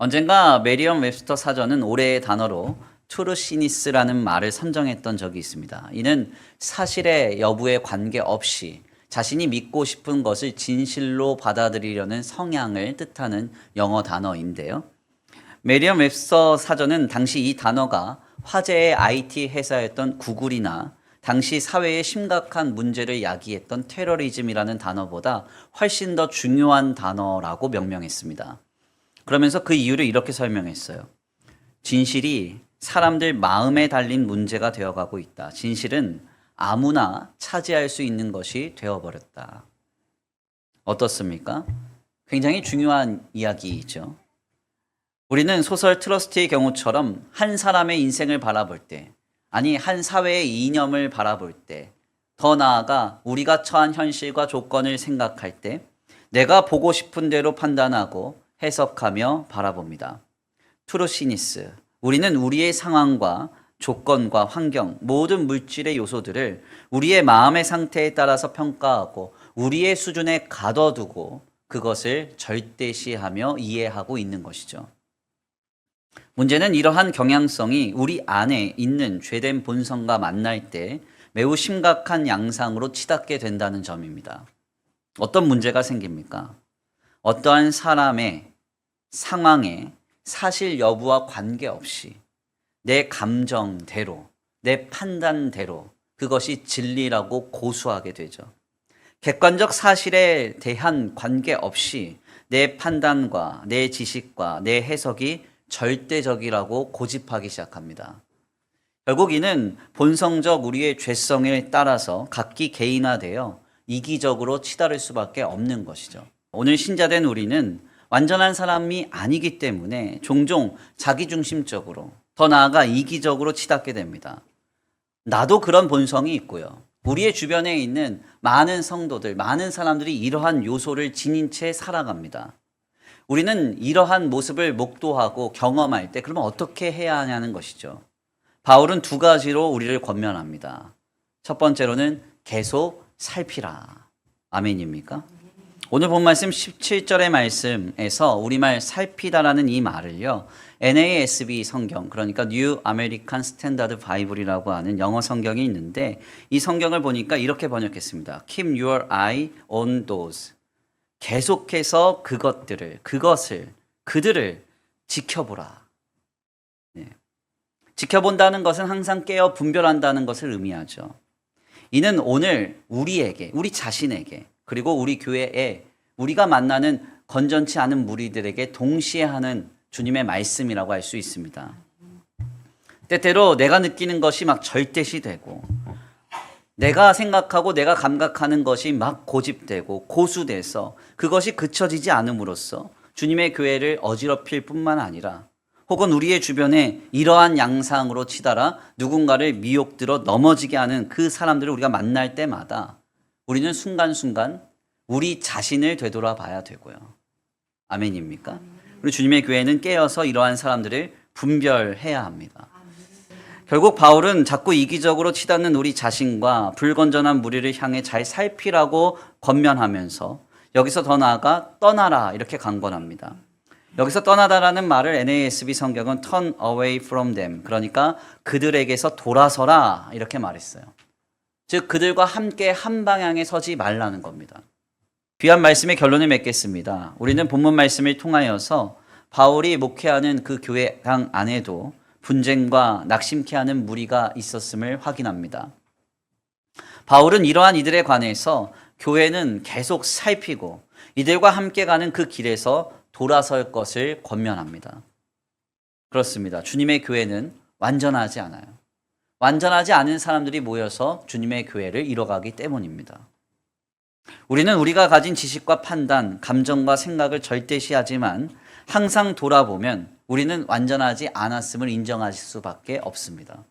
언젠가 메리엄 웹스터 사전은 올해의 단어로 투르시니스라는 말을 선정했던 적이 있습니다. 이는 사실의 여부에 관계없이 자신이 믿고 싶은 것을 진실로 받아들이려는 성향을 뜻하는 영어 단어인데요. 메리엄 웹스터 사전은 당시 이 단어가 화제의 IT 회사였던 구글이나 당시 사회에 심각한 문제를 야기했던 테러리즘이라는 단어보다 훨씬 더 중요한 단어라고 명명했습니다. 그러면서 그 이유를 이렇게 설명했어요. 진실이 사람들 마음에 달린 문제가 되어가고 있다. 진실은 아무나 차지할 수 있는 것이 되어버렸다. 어떻습니까? 굉장히 중요한 이야기이죠. 우리는 소설 트러스트의 경우처럼 한 사람의 인생을 바라볼 때, 아니, 한 사회의 이념을 바라볼 때, 더 나아가 우리가 처한 현실과 조건을 생각할 때, 내가 보고 싶은 대로 판단하고 해석하며 바라봅니다. 투로시니스. 우리는 우리의 상황과 조건과 환경, 모든 물질의 요소들을 우리의 마음의 상태에 따라서 평가하고 우리의 수준에 가둬두고 그것을 절대시하며 이해하고 있는 것이죠. 문제는 이러한 경향성이 우리 안에 있는 죄된 본성과 만날 때 매우 심각한 양상으로 치닫게 된다는 점입니다. 어떤 문제가 생깁니까? 어떠한 사람의 상황에 사실 여부와 관계없이 내 감정대로, 내 판단대로 그것이 진리라고 고수하게 되죠. 객관적 사실에 대한 관계없이 내 판단과 내 지식과 내 해석이 절대적이라고 고집하기 시작합니다. 결국 이는 본성적 우리의 죄성에 따라서 각기 개인화되어 이기적으로 치달을 수밖에 없는 것이죠. 오늘 신자된 우리는 완전한 사람이 아니기 때문에 종종 자기중심적으로 더 나아가 이기적으로 치닫게 됩니다. 나도 그런 본성이 있고요. 우리의 주변에 있는 많은 성도들, 많은 사람들이 이러한 요소를 지닌 채 살아갑니다. 우리는 이러한 모습을 목도하고 경험할 때 그러면 어떻게 해야 하냐는 것이죠. 바울은 두 가지로 우리를 권면합니다. 첫 번째로는 계속 살피라. 아멘입니까? 오늘 본 말씀 17절의 말씀에서 우리말 살피다라는 이 말을요. NASB 성경, 그러니까 New American Standard Bible이라고 하는 영어 성경이 있는데 이 성경을 보니까 이렇게 번역했습니다. Keep your eye on those. 계속해서 그것들을, 그것을, 그들을 지켜보라. 네. 지켜본다는 것은 항상 깨어 분별한다는 것을 의미하죠. 이는 오늘 우리에게, 우리 자신에게, 그리고 우리 교회에 우리가 만나는 건전치 않은 무리들에게 동시에 하는 주님의 말씀이라고 할 수 있습니다. 때때로 내가 느끼는 것이 막 절대시 되고, 내가 생각하고 내가 감각하는 것이 막 고집되고 고수돼서 그것이 그쳐지지 않음으로써 주님의 교회를 어지럽힐 뿐만 아니라 혹은 우리의 주변에 이러한 양상으로 치달아 누군가를 미혹들어 넘어지게 하는 그 사람들을 우리가 만날 때마다 우리는 순간순간 우리 자신을 되돌아 봐야 되고요. 아멘입니까? 우리 주님의 교회는 깨어서 이러한 사람들을 분별해야 합니다. 결국 바울은 자꾸 이기적으로 치닫는 우리 자신과 불건전한 무리를 향해 잘 살피라고 권면하면서 여기서 더 나아가 떠나라 이렇게 강권합니다. 여기서 떠나다라는 말을 NASB 성경은 turn away from them 그러니까 그들에게서 돌아서라 이렇게 말했어요. 즉 그들과 함께 한 방향에 서지 말라는 겁니다. 귀한 말씀의 결론을 맺겠습니다. 우리는 본문 말씀을 통하여서 바울이 목회하는 그 교회당 안에도 분쟁과 낙심케 하는 무리가 있었음을 확인합니다. 바울은 이러한 이들에 관해서 교회는 계속 살피고 이들과 함께 가는 그 길에서 돌아설 것을 권면합니다. 그렇습니다. 주님의 교회는 완전하지 않아요. 완전하지 않은 사람들이 모여서 주님의 교회를 이뤄가기 때문입니다. 우리는 우리가 가진 지식과 판단, 감정과 생각을 절대시하지만 항상 돌아보면 우리는 완전하지 않았음을 인정하실 수밖에 없습니다.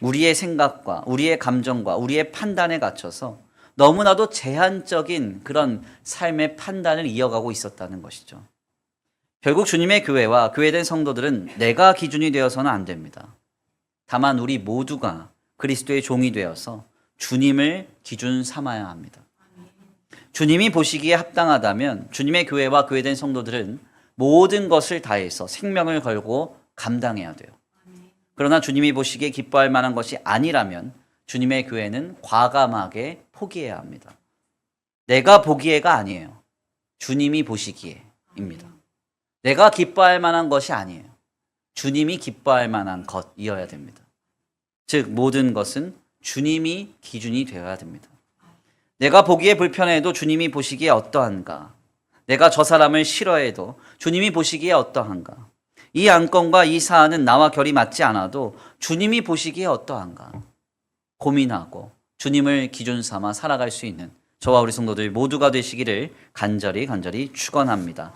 우리의 생각과 우리의 감정과 우리의 판단에 갇혀서 너무나도 제한적인 그런 삶의 판단을 이어가고 있었다는 것이죠. 결국 주님의 교회와 교회된 성도들은 내가 기준이 되어서는 안 됩니다. 다만 우리 모두가 그리스도의 종이 되어서 주님을 기준 삼아야 합니다. 주님이 보시기에 합당하다면 주님의 교회와 교회된 성도들은 모든 것을 다해서 생명을 걸고 감당해야 돼요. 그러나 주님이 보시기에 기뻐할 만한 것이 아니라면 주님의 교회는 과감하게 포기해야 합니다. 내가 보기에가 아니에요. 주님이 보시기에입니다. 내가 기뻐할 만한 것이 아니에요. 주님이 기뻐할 만한 것이어야 됩니다. 즉 모든 것은 주님이 기준이 되어야 됩니다. 내가 보기에 불편해도 주님이 보시기에 어떠한가? 내가 저 사람을 싫어해도 주님이 보시기에 어떠한가? 이 안건과 이 사안은 나와 결이 맞지 않아도 주님이 보시기에 어떠한가? 고민하고 주님을 기준 삼아 살아갈 수 있는 저와 우리 성도들 모두가 되시기를 간절히 간절히 축원합니다.